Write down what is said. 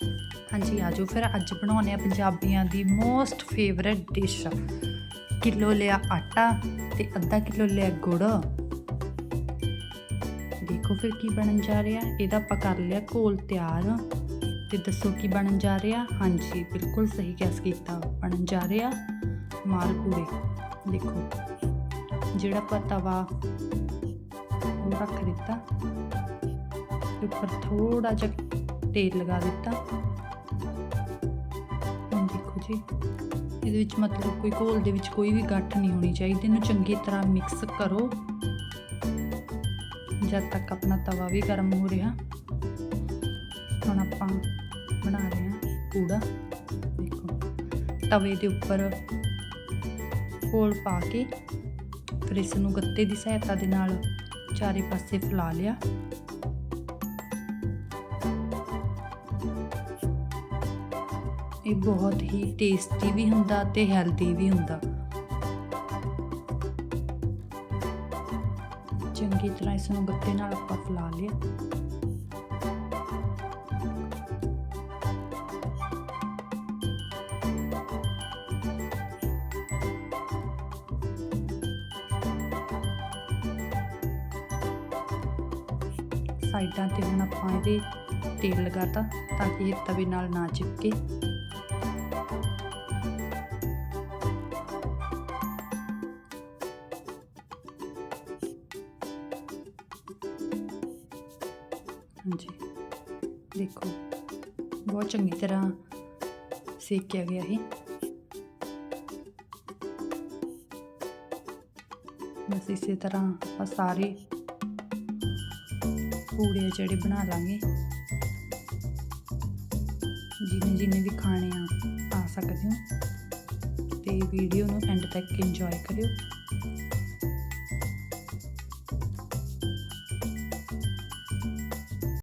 ਹਾਂਜੀ ਆਜੋ ਫਿਰ ਅੱਜ ਬਣਾਉਂਦੇ ਆ ਪੰਜਾਬੀਆਂ ਦੀ ਮੋਸਟ ਫੇਵਰਿਟ ਡਿਸ਼ ਕਿਲੋ ਲਿਆ ਆਟਾ ਤੇ ਅੱਧਾ ਕਿਲੋ ਲਿਆ ਗੁੜ। ਦੇਖੋ ਫਿਰ ਕੀ ਬਣਨ ਜਾ ਰਿਹਾ। ਇਹਦਾ ਆਪਾਂ ਕਰ ਲਿਆ ਘੋਲ ਤਿਆਰ। ਤੇ ਦੱਸੋ ਕੀ ਬਣਨ ਜਾ ਰਿਹਾ। ਹਾਂਜੀ, ਬਿਲਕੁਲ ਸਹੀ ਗੈਸ ਕੀਤਾ। ਬਣਨ ਜਾ ਰਿਹਾ ਮਾਲ ਪੂੜੇ ਦੇਖੋ, ਜਿਹੜਾ ਆਪਾਂ ਤਵਾ ਉਹ ਰੱਖ ਦਿੱਤਾ ਉੱਪਰ ਥੋੜਾ ਜਿਹਾ ਤੇਲ ਲਗਾ ਦਿੱਤਾ। ਹੁਣ ਦੇਖੋ ਜੀ, ਇਹਦੇ ਵਿੱਚ ਮਤਲਬ ਕੋਈ ਘੋਲ ਦੇ ਵਿੱਚ ਕੋਈ ਵੀ ਗੱਠ ਨਹੀਂ ਹੋਣੀ ਚਾਹੀਦੀ। ਇਹਨੂੰ ਚੰਗੀ ਤਰ੍ਹਾਂ ਮਿਕਸ ਕਰੋ। ਜਦ ਤੱਕ ਆਪਣਾ ਤਵਾ ਵੀ ਗਰਮ ਹੋ ਰਿਹਾ। ਹੁਣ ਆਪਾਂ ਬਣਾ ਰਹੇ ਹਾਂ ਪੂੜਾ। ਦੇਖੋ, ਤਵੇ ਦੇ ਉੱਪਰ ਘੋਲ ਪਾ ਕੇ ਫਿਰ ਇਸ ਨੂੰ ਗੱਤੇ ਦੀ ਸਹਾਇਤਾ ਦੇ ਨਾਲ ਚਾਰੇ ਪਾਸੇ ਫੈਲਾ ਲਿਆ। ਇਹ ਬਹੁਤ ਹੀ ਟੇਸਟੀ ਵੀ ਹੁੰਦਾ ਤੇ ਹੈਲਦੀ ਵੀ ਹੁੰਦਾ। ਚੰਗੀ ਤਰ੍ਹਾਂ ਇਸ ਨੂੰ ਗੱਤੇ ਨਾਲ ਆਪਾਂ ਫੈਲਾ ਲਿਆ। ਸਾਈਡਾਂ ਤੇ ਹੁਣ ਆਪਾਂ ਇਹਦੇ ਤੇਲ ਲਗਾਤਾ ਤਾਂ ਕਿ ਇਹ ਤਵੇ ਨਾਲ ਨਾ ਚਿਪਕੇ। ਹਾਂਜੀ। ਦੇਖੋ, ਬਹੁਤ ਚੰਗੀ ਤਰ੍ਹਾਂ ਸੇਕਿਆ ਗਿਆ ਇਹ। ਬਸ ਇਸੇ ਤਰ੍ਹਾਂ ਆਪਾਂ ਸਾਰੇ ਪੂੜੇ ਜਿਹੜੇ ਬਣਾ ਲਾਂਗੇ। ਜਿੰਨੇ ਜਿੰਨੇ ਵੀ ਖਾਣੇ ਆ ਆ ਸਕਦੇ ਹੋ। ਤੇ ਵੀਡੀਓ ਨੂੰ ਐਂਡ ਤੱਕ ਇੰਜੋਏ ਕਰਿਓ।